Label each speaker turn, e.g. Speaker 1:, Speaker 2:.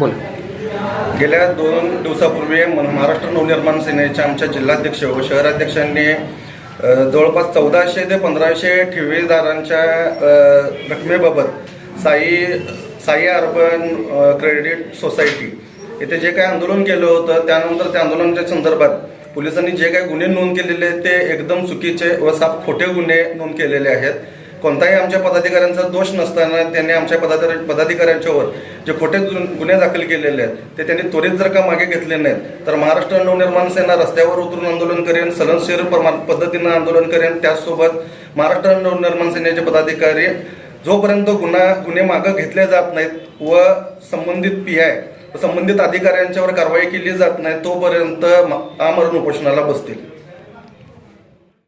Speaker 1: बोला.
Speaker 2: गेल्या दोन दिवसापूर्वी महाराष्ट्र नवनिर्माण सेनेच्या आमच्या जिल्हाध्यक्ष व शहराध्यक्षांनी जवळपास चौदाशे ते पंधराशे ठेवीदारांच्या रकमेबाबत Sai Sai urban credit society येथे जे काही आंदोलन केलं होतं त्यानंतर त्या आंदोलनाच्या संदर्भात पोलिसांनी जे काही गुन्हे नोंद केलेले ते एकदम चुकीचे व साफ खोटे गुन्हे नोंद केलेले आहेत. कोणताही आमच्या पदाधिकाऱ्यांचा दोष नसताना त्यांनी आमच्या पदाधिकारी पदाधिकाऱ्यांच्यावर जे खोटे गुन्हे दाखल केलेले आहेत ते त्यांनी त्वरित जर का मागे घेतले नाहीत तर महाराष्ट्र नवनिर्माण सेना रस्त्यावर उतरून आंदोलन करेन सलनशीर प्रमाण पद्धतीनं आंदोलन करेन त्याचसोबत महाराष्ट्र नवनिर्माण सेनेचे पदाधिकारी जोपर्यंत गुन्हा गुन्हे मागं घेतले जात नाहीत व संबंधित पी आय संबंधित अधिकाऱ्यांच्यावर कारवाई केली जात नाही तोपर्यंत आमरण उपोषणाला बसतील.